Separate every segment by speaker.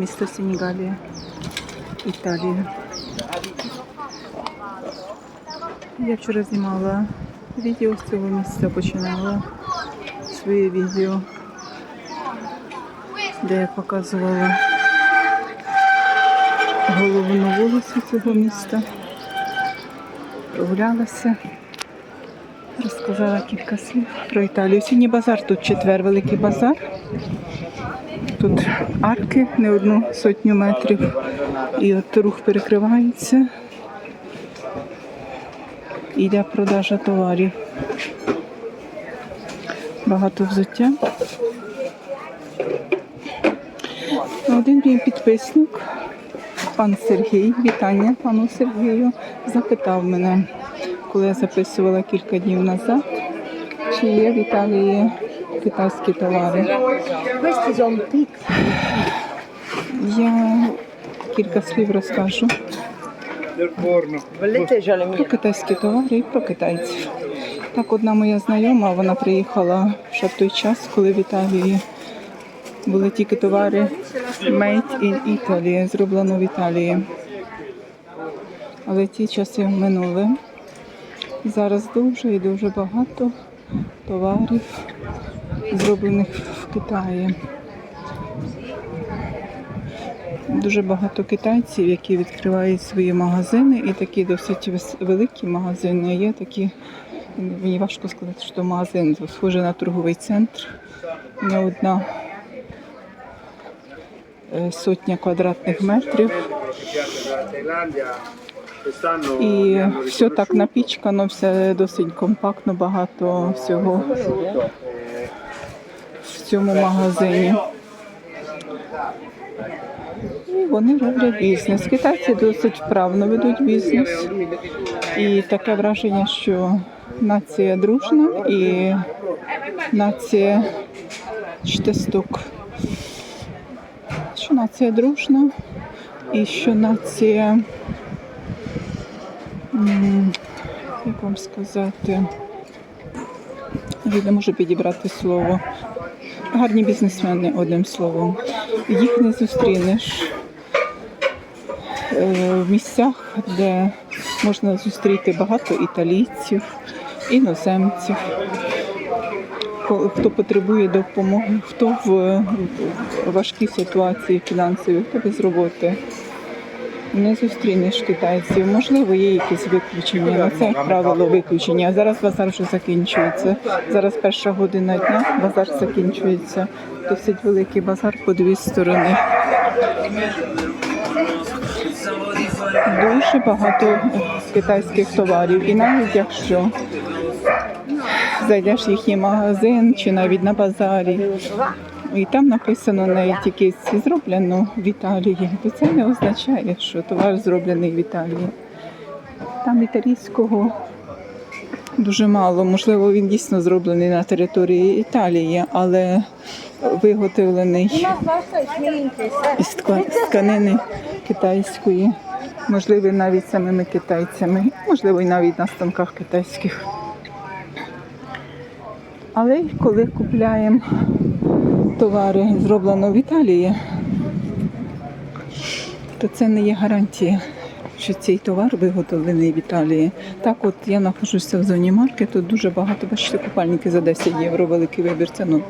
Speaker 1: місто Сенігалія, Італія. Я вчора знімала відео з цього місця, починала своє відео, де я показувала головну вулицю цього міста. Прогулялася, розказала кілька слів про Італію. Сьогодні базар, тут четвер, великий базар. Тут арки не одну сотню метрів. І от рух перекривається. І йде продажа товарів. Багато взуття. Один мій підписник, пан Сергій, вітання пану Сергію, запитав мене, коли я записувала кілька днів назад, чи є в Італії китайські товари. Я кілька слів розкажу про китайські товари і про китайців. Так, одна моя знайома, вона приїхала ще в той час, коли в Італії були тільки товари Made in Italy, зроблено в Італії. Але ті часи минули. Зараз дуже і дуже багато товарів, зроблених в Китаї. Дуже багато китайців, які відкривають свої магазини, і такі досить великі магазини. Є такі, мені важко сказати, що магазин схожий на торговий центр. Не одна е, сотня квадратних метрів. І все так напічкано, все досить компактно, багато всього цьому магазині. І вони роблять бізнес. Китайці досить вправно ведуть бізнес. І таке враження, що нація дружна і нація штесток. Що нація дружна і що нація, як вам сказати, я не можу підібрати слово. Гарні бізнесмени, одним словом. Їх не зустрінеш е, в місцях, де можна зустріти багато італійців, іноземців, хто потребує допомоги, хто в важкій ситуації фінансовій, хто без роботи. Не зустрінеш китайців. Можливо, є якісь виключення, але це, правило, виключення. Зараз базар вже закінчується. Зараз перша година дня, базар закінчується. Досить великий базар по дві сторони. Дуже багато китайських товарів. І навіть якщо зайдеш в їхній магазин чи навіть на базарі, і там написано навіть якесь зроблено в Італії, то це не означає, що товар зроблений в Італії. Там італійського дуже мало. Можливо, він дійсно зроблений на території Італії, але виготовлений із тканини китайської, можливо, навіть самими китайцями, можливо, і навіть на станках китайських. Але коли купляємо товари зроблено в Італії, то це не є гарантія, що цей товар виготовлений в Італії. Так, от я знаходжуся в зоні марки, тут дуже багато, бачите, купальники за 10 євро, великий вибір це ну.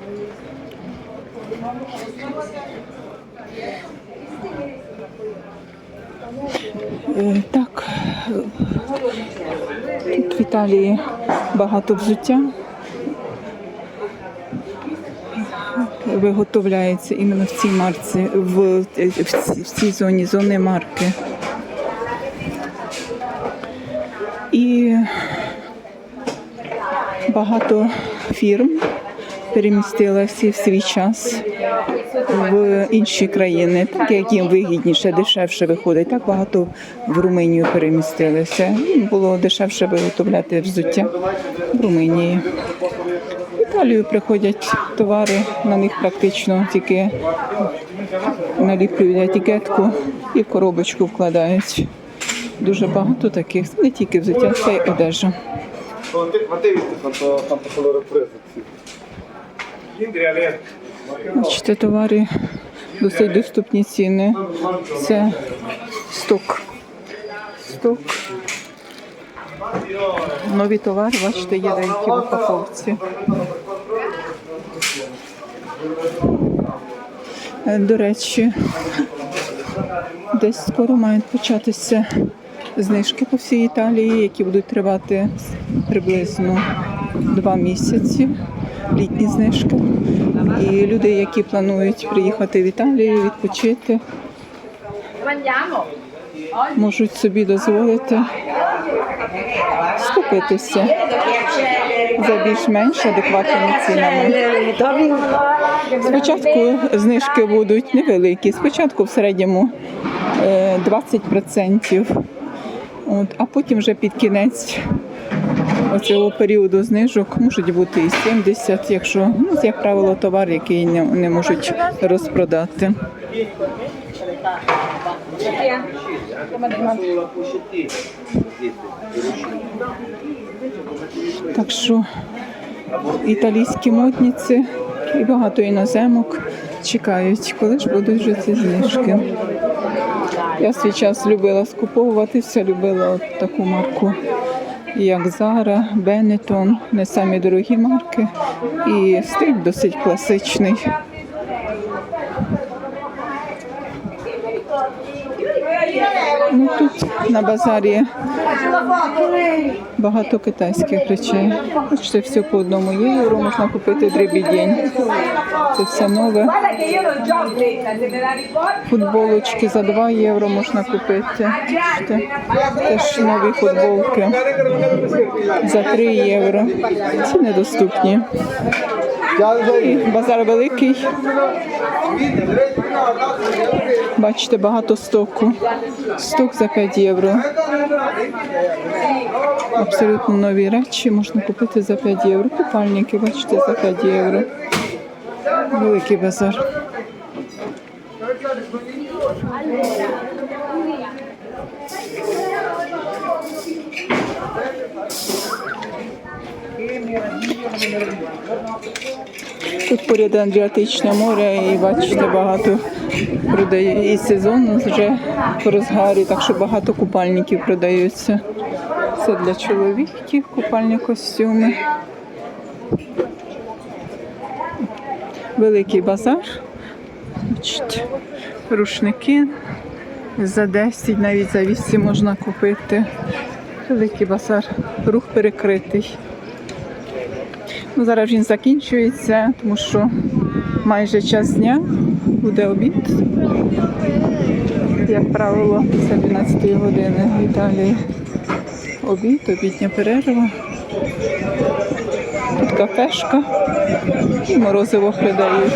Speaker 1: Е, Так, тут в Італії багато взуття. Виготовляється іменно в цій марці, в, в, цій- зоні, зони марки. І багато фірм перемістилися в свій час в інші країни, так як їм вигідніше, дешевше виходить. Так багато в Румунію перемістилися. Було дешевше виготовляти взуття в Румунії. Італію приходять товари, на них практично тільки наліплюють етикетку і коробочку вкладають. Дуже багато таких, не тільки взуття, це й одежа. Бачите, товари Досить доступні ціни. Це сток. Сток. Нові товари, бачите, є деякі в упаковці. Е, До речі, десь скоро мають початися знижки по всій Італії, які будуть тривати приблизно два місяці. Літні знижки. І люди, які планують приїхати в Італію, відпочити, можуть собі дозволити скупитися за більш-менш адекватними цінами. Спочатку знижки будуть невеликі, спочатку в середньому е, 20%, От, а потім вже під кінець оцього періоду знижок можуть бути і 70, якщо, ну, як правило, товар, який не, не можуть розпродати. Так що італійські модниці і багато іноземок чекають, коли ж будуть вже ці знижки. Я свій час любила скуповуватися, любила от таку марку, як Zara, Benetton, не самі дорогі марки, і стиль досить класичний. Ну, тут на базарі багато китайських речей. Бачите, все по одному євро можна купити дрібідень. Це все нове. Футболочки за 2 євро можна купити. Теж нові футболки за 3 євро. Ці недоступні. І базар великий. Бачите, багато стоку. Сток за 5 євро. Абсолютно нові речі можна купити за 5 євро. Купальники, бачите, за 5 євро. Великий базар. Тут поряд Адріатичне море і бачите, багато продає. І сезон вже в розгарі, так що багато купальників продаються. Це для чоловіків купальні костюми. Великий базар. Рушники за 10, навіть за 8 можна купити. Великий базар, рух перекритий. Ну, зараз він закінчується, тому що майже час дня буде обід. Як правило, після 12 години в Італії обід, обідня перерва. Тут кафешка і морозиво продають.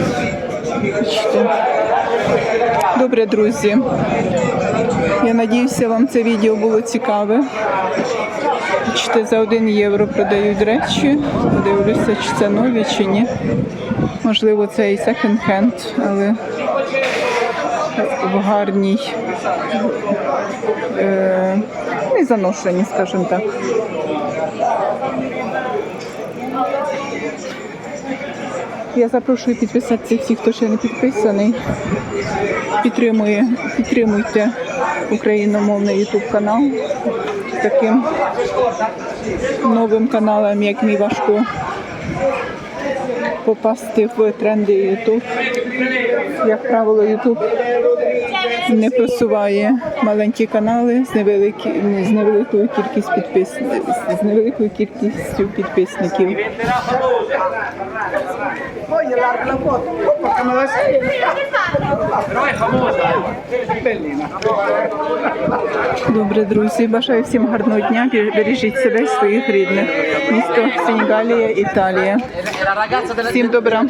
Speaker 1: Добре, друзі. Я надіюся, вам це відео було цікаве. Бачите, за 1 євро продають речі. Подивлюся, чи це нові, чи ні. Можливо, це і секонд-хенд, але в гарній, е, не заношені, скажімо так. Я запрошую підписатися всіх, хто ще не підписаний. Підтримує, підтримуйте україномовний YouTube канал. Таким новим каналам, як мій важко попасти в тренди YouTube. Як правило, YouTube не просуває маленькі канали з невеликі, з невеликою кількістю підпис... з невеликою кількістю підписників.
Speaker 2: Poi la foto, porca me la Però è famosa, bellina.
Speaker 1: Добре, друзі, бажаю всім гарного дня. Бережіть себе і своїх рідних. Місто Сенегалія, Італія. Всім добра.